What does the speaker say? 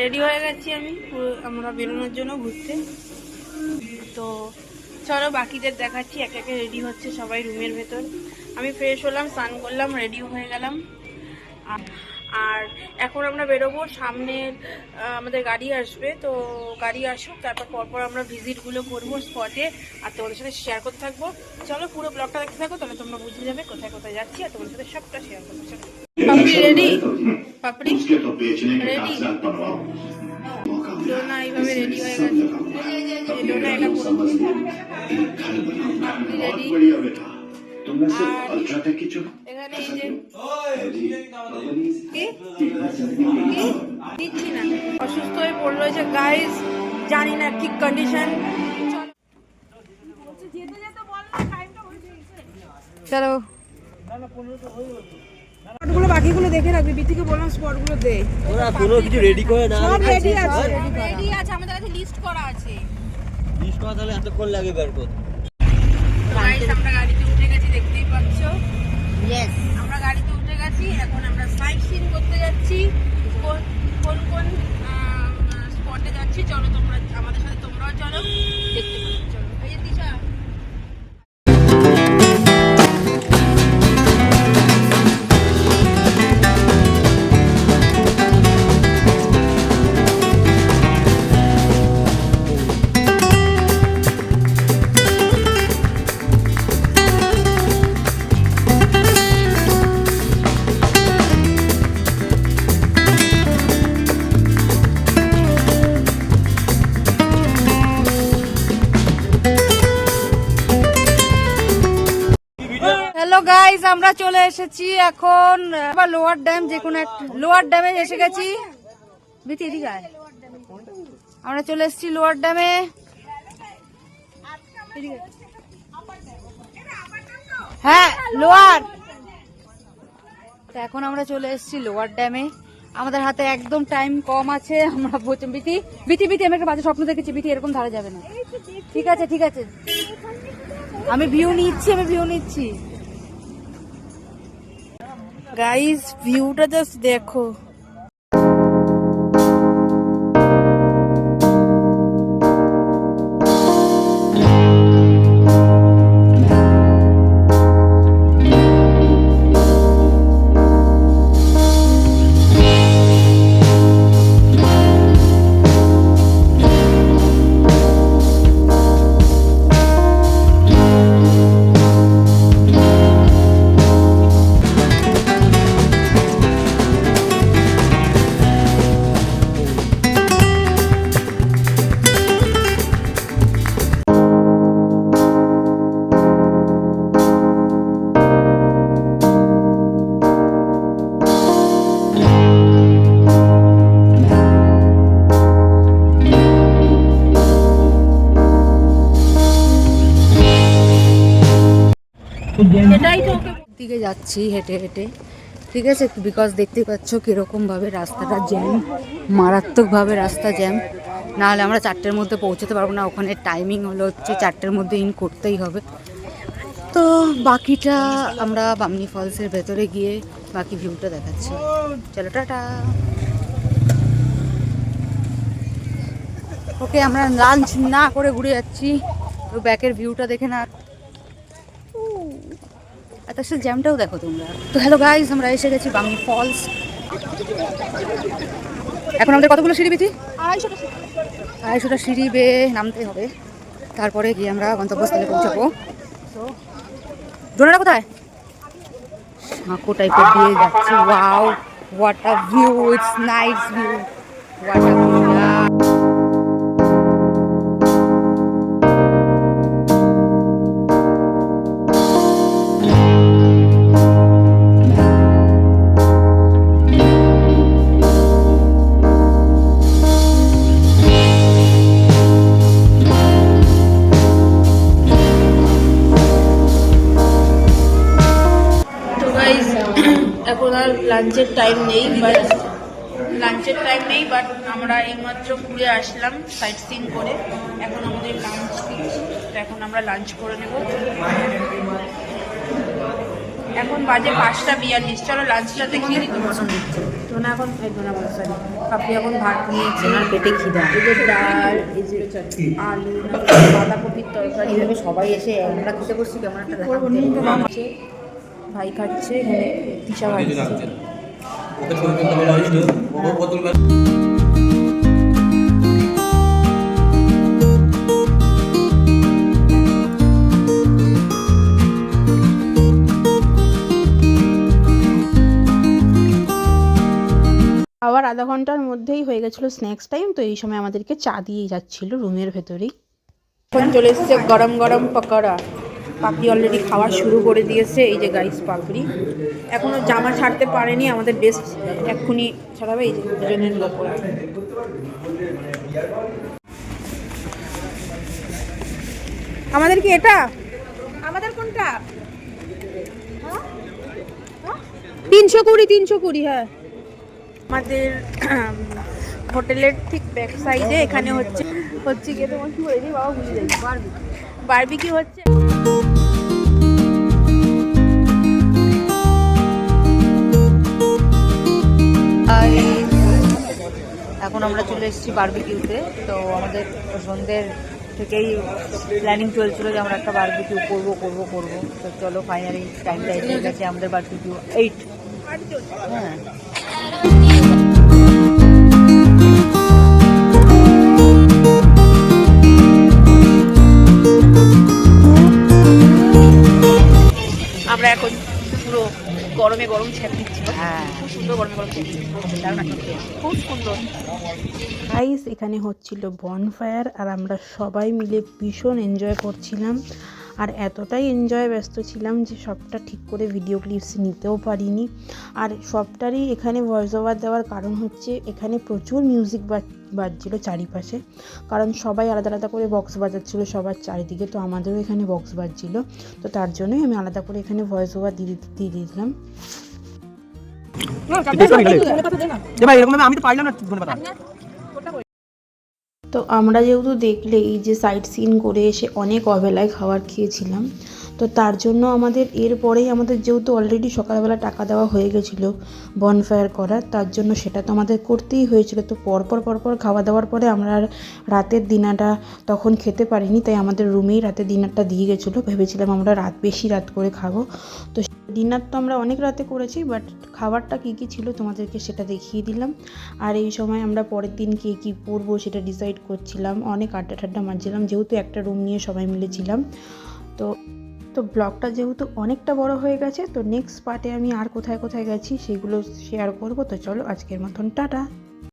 Ready হয়ে গেছি আমি আমরা বেরোনোর জন্য ঘুরতে। তো চলো বাকিদের দেখাচ্ছি, এক একে রেডি হচ্ছে সবাই রুমের ভেতর। আমি ফ্রেশ হলাম, স্নান করলাম রেডিও হয়ে গেলাম। আর এখন আমরা বেরোবো, সামনে আমাদের গাড়ি আসবে। তো গাড়ি আসুক, তারপর পরপর আমরা ভিজিটগুলো করব স্পটে আর তোমাদের সাথে শেয়ার করতে থাকব। চলো পুরো ব্লগটা দেখতে থাকো, তাহলে তোমরা বুঝে যাবে কোথায় কোথায় যাচ্ছি। আর তোমাদের সাথে সবটা শেয়ার করব, চলো। পাপড়ি রেডি পাপড়ি उसके तो बेचने के Ready? कागजात बनवाओ मौका मिला ডোনা এইভাবে রেডি হয়ে सब গেছে लगाऊंगा এই ডোনা এটা পুরো समझ लो एक घर बनाऊंगा बहुत Ready? बढ़िया बेटा तुमने सिर्फ और- अल्ट्राटेक की चुन এখানে এই যে Ready? কি কি? দিচ্ছি না অসুস্থ হয়ে পড়লো যে গাইজ জানি না ঠিক কন্ডিশন চলো স্পটগুলো বাকিগুলো দেখে রাখবি বিথিকে বললাম স্পটগুলো দে। ওরা কোনো কিছু রেডি করে না সব রেডি আছে। রেডি আছে আমাদের কাছে লিস্ট করা আছে। লিস্ট করা তাহলে এতক্ষণ লাগে বের করতে? গাইজ আমরা গাড়িতে উঠে গেছি দেখতেই পাচ্ছ। ইয়েস আমরা গাড়িতে উঠে গেছি এখন আমরা সাইট সিন করতে যাচ্ছি। কোন কোন কোন স্পটে যাচ্ছি চলো তোমরা আমাদের আমরা চলে এসেছি এখন আবার লোয়ার ড্যাম যে কোনো একটা লোয়ার ড্যামে এসে গেছি। আমরা চলে এসেছি লোয়ার ড্যামে হ্যাঁ লোয়ার এখন আমরা চলে এসেছি লোয়ার ড্যামে আমাদের হাতে একদম টাইম কম আছে। আমরা বলছি বিতি বিতি বিতি আমি একটা বাজে স্বপ্ন দেখেছি। বিতি এরকম ধারা যাবে না। ঠিক আছে ঠিক আছে। আমি ভিউ নিচ্ছি, আমি ভিউ নিচ্ছি। গাইস ভিউটা জাস্ট দেখো। এটাই তো। দিকে যাচ্ছি হেঁটে হেঁটে। ঠিক আছে? বিকজ দেখতে পাচ্ছ কীরকম ভাবে রাস্তাটা জ্যাম মারাত্মকভাবে রাস্তা জ্যাম নাহলে আমরা চারটের মধ্যে পৌঁছতে পারব না। ওখানে টাইমিং হলো হচ্ছে চারটের মধ্যে ইন করতেই হবে। তো বাকিটা আমরা বামনি ফলসের ভেতরে গিয়ে বাকি ভিউটা দেখাচ্ছি। চলো, টাটা। ওকে আমরা লাঞ্চ না করে ঘুরে যাচ্ছি। তো ব্যাকের ভিউটা দেখে না আর তার সাথে জ্যামটাও দেখো তোমরা। তো হ্যালো গাইজ আমরা এসে গেছি বামনি ফলস এখন আমাদের কতগুলো সিঁড়ি বিধি আড়াইশোটা সিঁড়ি। বেয়ে নামতে হবে। তারপরে গিয়ে আমরা গন্তব্যস্থলে পৌঁছাবো। ডোনাটা কোথায়? সাঁকো টাইপের দিয়ে যাচ্ছি। Wow what a view it's nice view what a view এখন আর লাঞ্চের টাইম নেই বাট লাঞ্চের টাইম নেই বাট আমরা এইমাত্র ঘুরে আসলাম সাইট সিন করে। এখন আমাদের লাঞ্চ তো এখন আমরা লাঞ্চ করে নেব। এখন বাজে পাঁচটা বিয়াল্লিশ চলো লাঞ্চটাতে খেয়ে ধোনা এখন এই ধোনা বলো সরি এখন ভাত নিয়েছে আমার পেটে খিদা। এই যে ডাল এই যে আলু বাঁধাকপির তরকারি। সবাই এসে আমরা খেতে বসছি কেমন একটা ভাই খাচ্ছে এখানে দিশা খাচ্ছে। আবার আধা ঘণ্টার মধ্যেই হয়ে গেছিল স্ন্যাক্স টাইম তো এই সময় আমাদেরকে চা দিয়েই যাচ্ছিল রুমের ভেতরেই। এখন চলে এসেছে গরম গরম পকোড়া। পাপড়ি অলরেডি খাওয়া শুরু করে দিয়েছে এই যে গাইস পাপড়ি। এখনও জামা ছাড়তে পারেনি আমাদের বেস্ট এক্ষুনি ছাড়াবে এই যে দুজনের লোক আমাদের কি এটা? আমাদের কোনটা? তিনশো কুড়ি তিনশো কুড়ি হ্যাঁ। আমাদের হোটেলের ঠিক ব্যাক সাইডে এখানে হচ্ছে হচ্ছে গিয়ে তোমার কি বলে? বাবা ভুলে যাই বারবি বারবি কি হচ্ছে এখন আমরা চলে এসেছি বারবিকিউতে। তো আমাদের সন্ধ্যের থেকেই প্ল্যানিং চলছিল যে আমরা একটা বারবিকিউ করব করব করব। তো চলো ফাইনালি টাইমটা এসে গেছে আমাদের বারবিকিউ এইট হ্যাঁ। গরমে গরম ছ্যাপ দিচ্ছি। হ্যাঁ। খুব সুন্দর গরমে গরম ছ্যাপ খুব সুন্দর। গাইস এখানে হচ্ছিল বনফায়ার আর আমরা সবাই মিলে ভীষণ এনজয় করছিলাম। আর এতটাই এনজয় ব্যস্ত ছিলাম যে সবটা ঠিক করে ভিডিও ক্লিপস নিতেও পারিনি আর সবটারই এখানে ভয়েস ওভার দেওয়ার কারণ হচ্ছে এখানে প্রচুর মিউজিক বাজছিল চারিপাশে কারণ সবাই আলাদা আলাদা করে বক্স বাজাচ্ছিল সবার চারিদিকে তো আমাদেরও এখানে বক্স বাজছিল তো তার জন্যই আমি আলাদা করে এখানে ভয়েস ওভার দিয়ে দিয়ে দিয়েছিলাম আমি তো আমরা যেহেতু দেখলে এই যে সাইট সিন করে এসে অনেক অবেলায় খাবার খেয়েছিলাম, তো তার জন্য আমাদের এরপরেই আমাদের যেহেতু অলরেডি সকালবেলা টাকা দেওয়া হয়ে গেছিল বনফায়ার করার, তার জন্য সেটা তো আমাদের করতেই হয়েছিল। তো পরপর পরপর খাওয়া দাওয়ার পরে আমরা আর রাতের ডিনারটা তখন খেতে পারিনি, তাই আমাদের রুমেই রাতের ডিনারটা দিয়ে গেছিল। ভেবেছিলাম আমরা রাত, বেশি রাত করে খাব। তো ডিনার তো আমরা অনেক রাতে করেছি বাট খাবারটা কী কী ছিল তোমাদেরকে সেটা দেখিয়ে দিলাম। আর এই সময় আমরা পরের দিন কে কী পরবো সেটা ডিসাইড করছিলাম। অনেক আড্ডা ঠাড্ডা মারছিলাম, যেহেতু একটা রুম নিয়ে সবাই মিলে ছিলাম। তো তো ব্লগটা যেহেতু অনেকটা বড় হয়ে গেছে, তো নেক্সট পার্টে আমি আর কোথায় কোথায় গেছি সেগুলো শেয়ার করব। তো চলো আজকের মতন, টাটা!